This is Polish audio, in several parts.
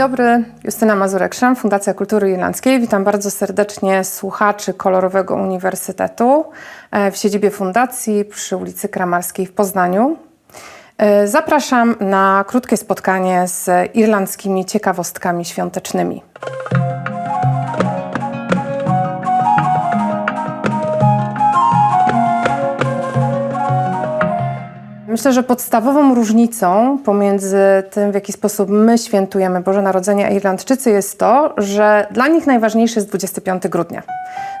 dobry, Justyna Mazurek-Szram, Fundacja Kultury Irlandzkiej. Witam bardzo serdecznie słuchaczy Kolorowego Uniwersytetu e, w siedzibie fundacji przy ulicy Kramarskiej w Poznaniu. E, Zapraszam na krótkie spotkanie z irlandzkimi ciekawostkami świątecznymi. Myślę, że podstawową różnicą pomiędzy tym, w jaki sposób my świętujemy Boże Narodzenie, a Irlandczycy jest to, że dla nich najważniejszy jest 25 grudnia.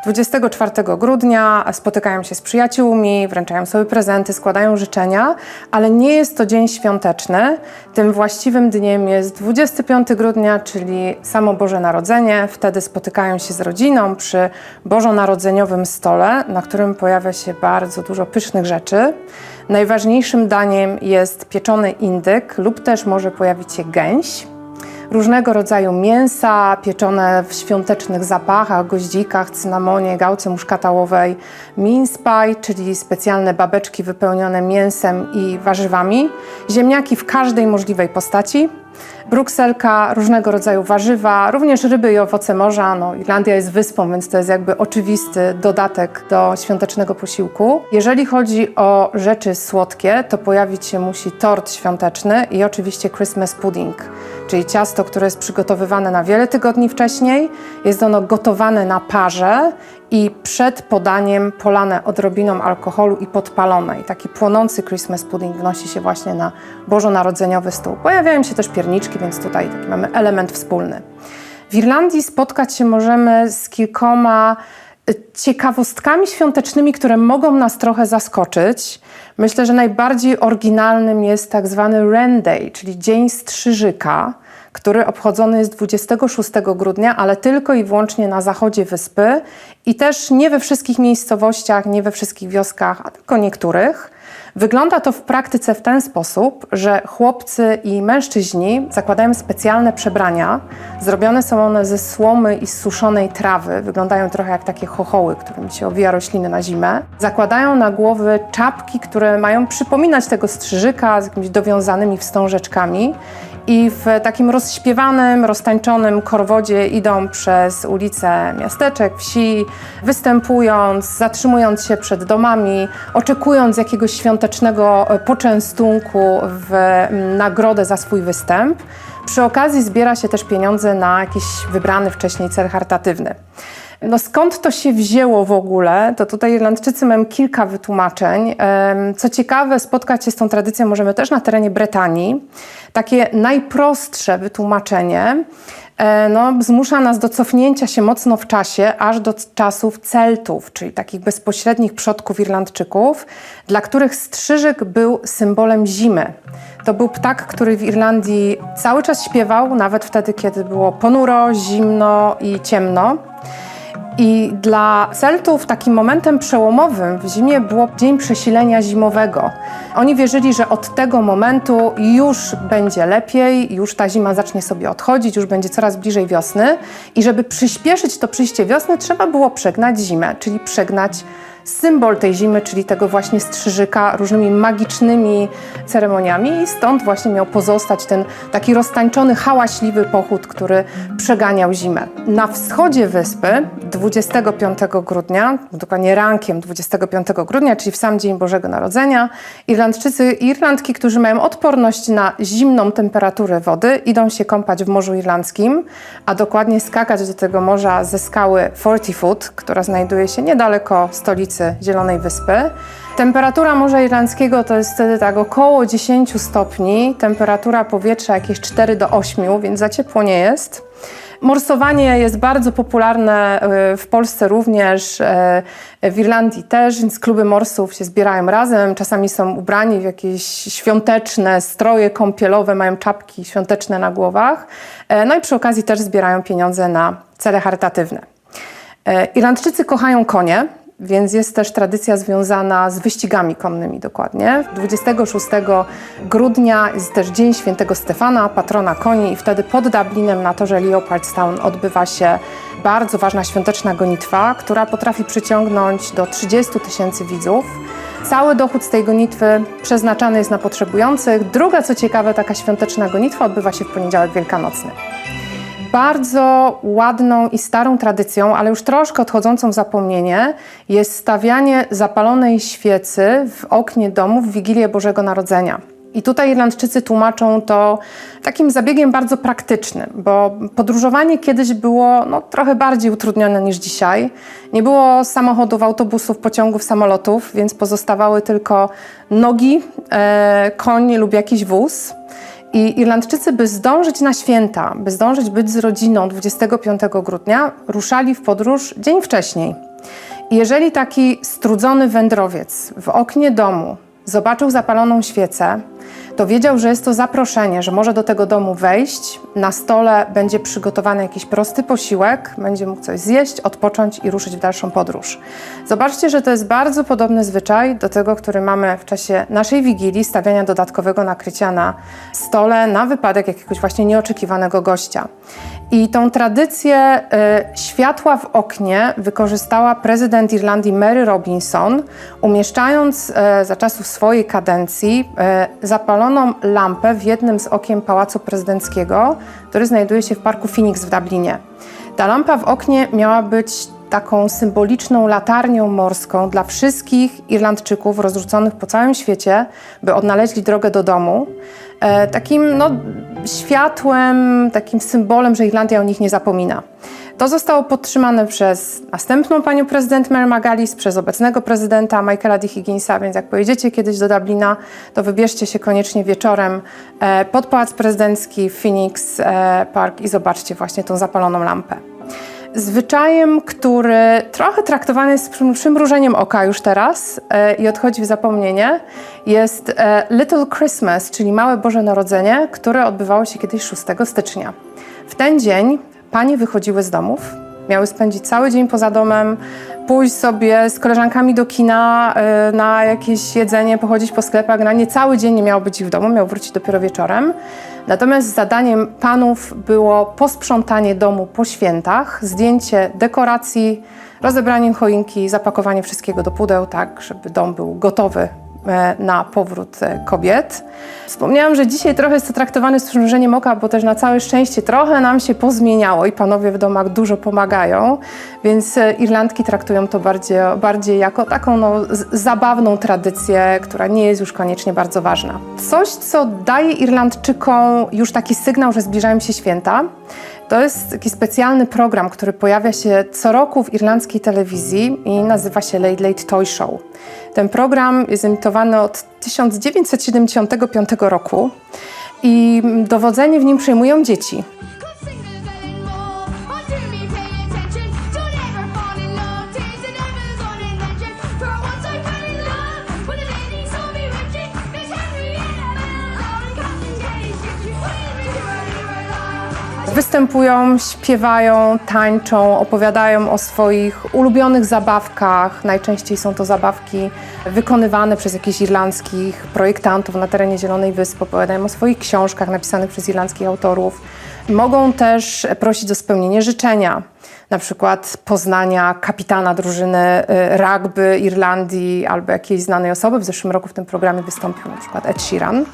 24 grudnia spotykają się z przyjaciółmi, wręczają sobie prezenty, składają życzenia, ale nie jest to dzień świąteczny. Tym właściwym dniem jest 25 grudnia, czyli samo Boże Narodzenie. Wtedy spotykają się z rodziną przy bożonarodzeniowym stole, na którym pojawia się bardzo dużo pysznych rzeczy. Najważniejszym daniem jest pieczony indyk lub też może pojawić się gęś. Różnego rodzaju mięsa pieczone w świątecznych zapachach, goździkach, cynamonie, gałce muszkatałowej, mince pie, czyli specjalne babeczki wypełnione mięsem i warzywami, ziemniaki w każdej możliwej postaci, brukselka, różnego rodzaju warzywa, również ryby i owoce morza. No, Irlandia jest wyspą, więc to jest jakby oczywisty dodatek do świątecznego posiłku. Jeżeli chodzi o rzeczy słodkie, to pojawić się musi tort świąteczny i oczywiście Christmas pudding, czyli ciasto, które jest przygotowywane na wiele tygodni wcześniej. Jest ono gotowane na parze i przed podaniem polane odrobiną alkoholu i podpalone. I taki płonący Christmas pudding wnosi się właśnie na bożonarodzeniowy stół. Pojawiają się też pierniczki, więc tutaj taki mamy element wspólny. W Irlandii spotkać się możemy z kilkoma y, ciekawostkami świątecznymi, które mogą nas trochę zaskoczyć. Myślę, że najbardziej oryginalnym jest tak zwany Wren Day, czyli Dzień Strzyżyka, który obchodzony jest 26 grudnia, ale tylko i wyłącznie na zachodzie wyspy i też nie we wszystkich miejscowościach, nie we wszystkich wioskach, a tylko niektórych. Wygląda to w praktyce w ten sposób, że chłopcy i mężczyźni zakładają specjalne przebrania. Zrobione są one ze słomy i suszonej trawy. Wyglądają trochę jak takie chochoły, którymi się owija rośliny na zimę. Zakładają na głowy czapki, które mają przypominać tego strzyżyka z jakimiś dowiązanymi wstążeczkami. I w takim rozśpiewanym, roztańczonym korwodzie idą przez ulice miasteczek, wsi, występując, zatrzymując się przed domami, oczekując jakiegoś świątecznego poczęstunku w mm, nagrodę za swój występ. Przy okazji zbiera się też pieniądze na jakiś wybrany wcześniej cel charytatywny. No skąd to się wzięło w ogóle, to tutaj Irlandczycy mają kilka wytłumaczeń. Co ciekawe, spotkać się z tą tradycją możemy też na terenie Brytanii. Takie najprostsze wytłumaczenie e, no, zmusza nas do cofnięcia się mocno w czasie, aż do czasów Celtów, czyli takich bezpośrednich przodków Irlandczyków, dla których strzyżyk był symbolem zimy. To był ptak, który w Irlandii cały czas śpiewał, nawet wtedy, kiedy było ponuro, zimno i ciemno. I dla Celtów takim momentem przełomowym w zimie było dzień przesilenia zimowego. Oni wierzyli, że od tego momentu już będzie lepiej, już ta zima zacznie sobie odchodzić, już będzie coraz bliżej wiosny. I żeby przyspieszyć to przyjście wiosny, trzeba było przegnać zimę, czyli przegnać symbol tej zimy, czyli tego właśnie strzyżyka różnymi magicznymi ceremoniami i stąd właśnie miał pozostać ten taki roztańczony, hałaśliwy pochód, który przeganiał zimę. Na wschodzie wyspy 25 grudnia, dokładnie rankiem 25 grudnia, czyli w sam dzień Bożego Narodzenia, Irlandczycy i Irlandki, którzy mają odporność na zimną temperaturę wody, idą się kąpać w Morzu Irlandzkim, a dokładnie skakać do tego morza ze skały Forty Foot, która znajduje się niedaleko stolicy Zielonej Wyspy. Temperatura Morza Irlandzkiego to jest wtedy tak około 10 stopni, temperatura powietrza jakieś 4 do 8, więc za ciepło nie jest. Morsowanie jest bardzo popularne y, w Polsce również, y, w Irlandii też, więc kluby morsów się zbierają razem. Czasami są ubrani w jakieś świąteczne stroje kąpielowe, mają czapki świąteczne na głowach. E, No i przy okazji też zbierają pieniądze na cele charytatywne. Irlandczycy kochają konie, więc jest też tradycja związana z wyścigami konnymi dokładnie. 26 grudnia jest też Dzień Świętego Stefana, patrona koni i wtedy pod Dublinem na torze Leopardstown odbywa się bardzo ważna świąteczna gonitwa, która potrafi przyciągnąć do 30 tysięcy widzów. Cały dochód z tej gonitwy przeznaczany jest na potrzebujących. Druga, co ciekawe, taka świąteczna gonitwa odbywa się w poniedziałek wielkanocny. Bardzo ładną i starą tradycją, ale już troszkę odchodzącą w zapomnienie, jest stawianie zapalonej świecy w oknie domu w Wigilię Bożego Narodzenia. I tutaj Irlandczycy tłumaczą to takim zabiegiem bardzo praktycznym, bo podróżowanie kiedyś było no, trochę bardziej utrudnione niż dzisiaj. Nie było samochodów, autobusów, pociągów, samolotów, więc pozostawały tylko nogi, e, koń lub jakiś wóz. I Irlandczycy, by zdążyć na święta, by zdążyć być z rodziną 25 grudnia, ruszali w podróż dzień wcześniej. I jeżeli taki strudzony wędrowiec w oknie domu zobaczył zapaloną świecę, to wiedział, że jest to zaproszenie, że może do tego domu wejść. Na stole będzie przygotowany jakiś prosty posiłek, będzie mógł coś zjeść, odpocząć i ruszyć w dalszą podróż. Zobaczcie, że to jest bardzo podobny zwyczaj do tego, który mamy w czasie naszej wigilii, stawiania dodatkowego nakrycia na stole na wypadek jakiegoś właśnie nieoczekiwanego gościa. I tą tradycję y, światła w oknie wykorzystała prezydent Irlandii Mary Robinson, umieszczając y, za czasów swojej kadencji y, zapaloną lampę w jednym z okien Pałacu Prezydenckiego, który znajduje się w parku Phoenix w Dublinie. Ta lampa w oknie miała być taką symboliczną latarnią morską dla wszystkich Irlandczyków rozrzuconych po całym świecie, by odnaleźli drogę do domu. E, takim no, światłem, takim symbolem, że Irlandia o nich nie zapomina. To zostało podtrzymane przez następną panią prezydent Mary McGuinness, przez obecnego prezydenta Michaela D. Higginsa, więc jak pojedziecie kiedyś do Dublina, to wybierzcie się koniecznie wieczorem e, pod Pałac Prezydencki w Phoenix e, Park i zobaczcie właśnie tą zapaloną lampę. Zwyczajem, który trochę traktowany jest z przym- przymrużeniem oka już teraz e, i odchodzi w zapomnienie, jest e, Little Christmas, czyli Małe Boże Narodzenie, które odbywało się kiedyś 6 stycznia. W ten dzień panie wychodziły z domów, miały spędzić cały dzień poza domem, pójść sobie z koleżankami do kina e, na jakieś jedzenie, pochodzić po sklepach. Na nie cały dzień nie miało być w domu, miał wrócić dopiero wieczorem. Natomiast zadaniem panów było posprzątanie domu po świętach, zdjęcie dekoracji, rozebranie choinki, zapakowanie wszystkiego do pudeł, tak żeby dom był gotowy na powrót e, kobiet. Wspomniałam, że dzisiaj trochę jest to traktowane z przymrużeniem oka, bo też na całe szczęście trochę nam się pozmieniało i panowie w domach dużo pomagają, więc e, Irlandki traktują to bardziej, bardziej jako taką no, zabawną tradycję, która nie jest już koniecznie bardzo ważna. Coś, co daje Irlandczykom już taki sygnał, że zbliżają się święta, to jest taki specjalny program, który pojawia się co roku w irlandzkiej telewizji i nazywa się Late Late Toy Show. Ten program jest emitowany od 1975 roku i dowodzenie w nim przejmują dzieci. Występują, śpiewają, tańczą, opowiadają o swoich ulubionych zabawkach. Najczęściej są to zabawki wykonywane przez jakichś irlandzkich projektantów na terenie Zielonej Wyspy. Opowiadają o swoich książkach napisanych przez irlandzkich autorów. Mogą też prosić o spełnienie życzenia, na przykład poznania kapitana drużyny y, rugby Irlandii albo jakiejś znanej osoby. W zeszłym roku w tym programie wystąpił na przykład Ed Sheeran.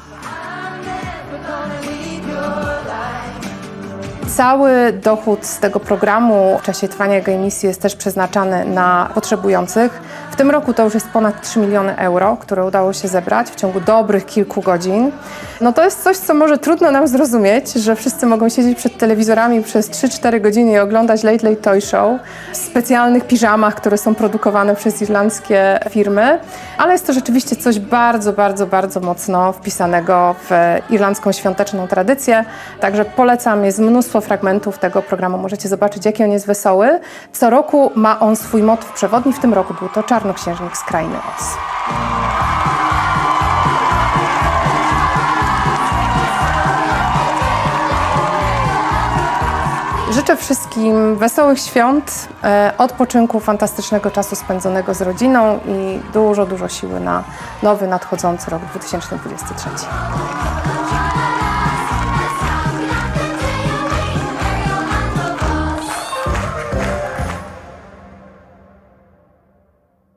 Cały dochód z tego programu w czasie trwania jego emisji jest też przeznaczany na potrzebujących. W tym roku to już jest ponad 3 miliony euro, które udało się zebrać w ciągu dobrych kilku godzin. No to jest coś, co może trudno nam zrozumieć, że wszyscy mogą siedzieć przed telewizorami przez 3-4 godziny i oglądać Late Late Toy Show w specjalnych piżamach, które są produkowane przez irlandzkie firmy, ale jest to rzeczywiście coś bardzo, bardzo, bardzo mocno wpisanego w irlandzką świąteczną tradycję. Także polecam, jest mnóstwo fragmentów tego programu, możecie zobaczyć, jaki on jest wesoły. Co roku ma on swój motyw przewodni, w tym roku był to Czarnoksiężnik z Krainy Oz. Życzę wszystkim wesołych świąt, e, odpoczynku, fantastycznego czasu spędzonego z rodziną i dużo, dużo siły na nowy, nadchodzący rok 2023.